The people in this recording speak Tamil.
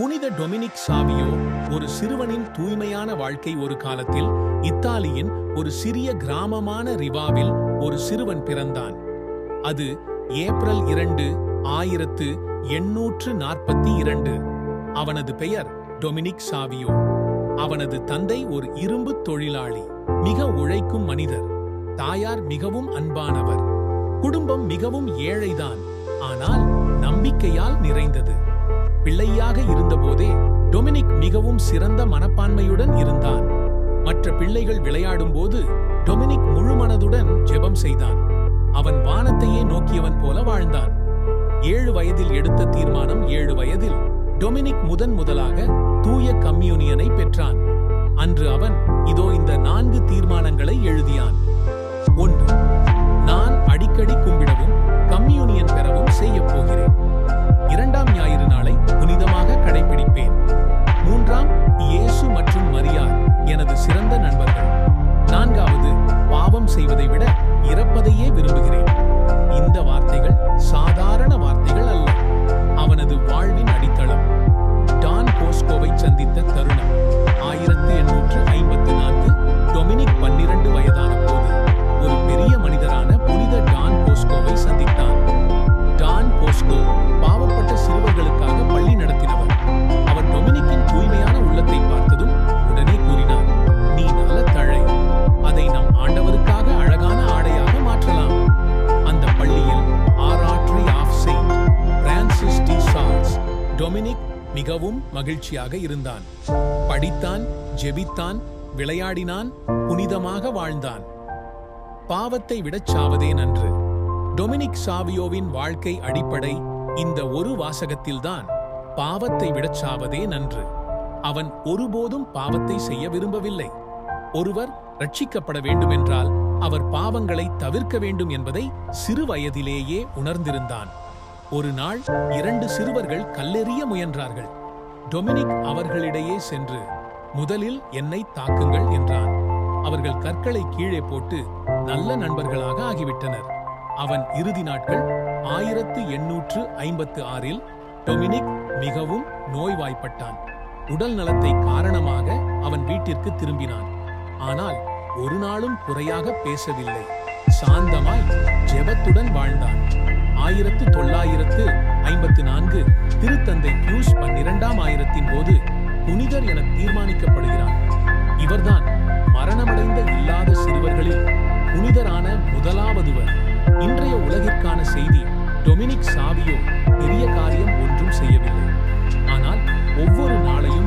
புனித டொமினிக் சாவியோ ஒரு சிறுவனின் தூய்மையான வாழ்க்கை ஒரு காலத்தில் இத்தாலியின் ஒரு சிறிய கிராமமான ரிவாவில் ஒரு சிறுவன் பிறந்தான். அது ஏப்ரல் இரண்டு ஆயிரத்து எண்ணூற்று நாற்பத்தி இரண்டு. அவனது பெயர் டொமினிக் சாவியோ. அவனது தந்தை ஒரு இரும்பு தொழிலாளி மிக உழைக்கும் மனிதர். தாயார் மிகவும் அன்பானவர். குடும்பம் மிகவும் ஏழைதான் ஆனால் நம்பிக்கையால் நிறைந்தது. பிள்ளையாக இருந்தபோதே டொமினிக் மிகவும் சிறந்த மனப்பான்மையுடன் இருந்தான். மற்ற பிள்ளைகள் விளையாடும்போது டொமினிக் முழுமனதுடன் ஜெபம் செய்தான். அவன் வானத்தையே நோக்கியவன் போல வாழ்ந்தான். ஏழு வயதில் எடுத்த தீர்மானம் ஏழு வயதில் டொமினிக் முதன் முதலாக தூய கம்யூனியனை பெற்றான். அன்று அவன் இதோ இந்த நான்கு தீர்மானங்களை எழுதியான். டொமினிக் மிகவும் மகிழ்ச்சியாக இருந்தான். படித்தான் ஜெபித்தான் விளையாடினான் புனிதமாக வாழ்ந்தான். பாவத்தை விடச் சாவதே நன்று. டொமினிக் சாவியோவின் வாழ்க்கை அடிப்படை இந்த ஒரு வாசகத்தில்தான் பாவத்தை விடச் சாவதே நன்று. அவன் ஒருபோதும் பாவத்தை செய்ய விரும்பவில்லை. ஒருவர் ரட்சிக்கப்பட வேண்டுமென்றால் அவர் பாவங்களை தவிர்க்க வேண்டும் என்பதை சிறு வயதிலேயே உணர்ந்திருந்தான். ஒரு நாள் இரண்டு சிறுவர்கள் கல்லெறிய முயன்றார்கள். டொமினிக் அவர்களிடையே சென்று முதலில் என்னை தாக்குங்கள் என்றான். அவர்கள் கற்களை கீழே போட்டு நல்ல நண்பர்களாக ஆகிவிட்டனர். அவன் இறுதி நாட்கள் ஆயிரத்து எண்ணூற்று ஐம்பத்து ஆறில் டொமினிக் மிகவும் நோய்வாய்ப்பட்டான். உடல் நலத்தை காரணமாக அவன் வீட்டிற்கு திரும்பினான். ஆனால் ஒரு நாளும் குறையாக பேசவில்லை. சாந்தமாய் ஜெபத்துடன் வாழ்ந்தான். ஆயிரத்து தொள்ளாயிரத்து ஐம்பத்து நான்கு திருத்தந்தை பியூஸ் பன்னிரெண்டாம் ஆயிரத்தின் போது புனிதர் என தீர்மானிக்கப்படுகிறார். இவர்தான் மரணமடைந்த இல்லாத சிறுவர்களில் புனிதரான முதலாவதுவர். இன்றைய உலகிற்கான செய்தி டொமினிக் சாவியோ பெரிய காரியம் ஒன்றும் செய்யவில்லை. ஆனால் ஒவ்வொரு நாளையும்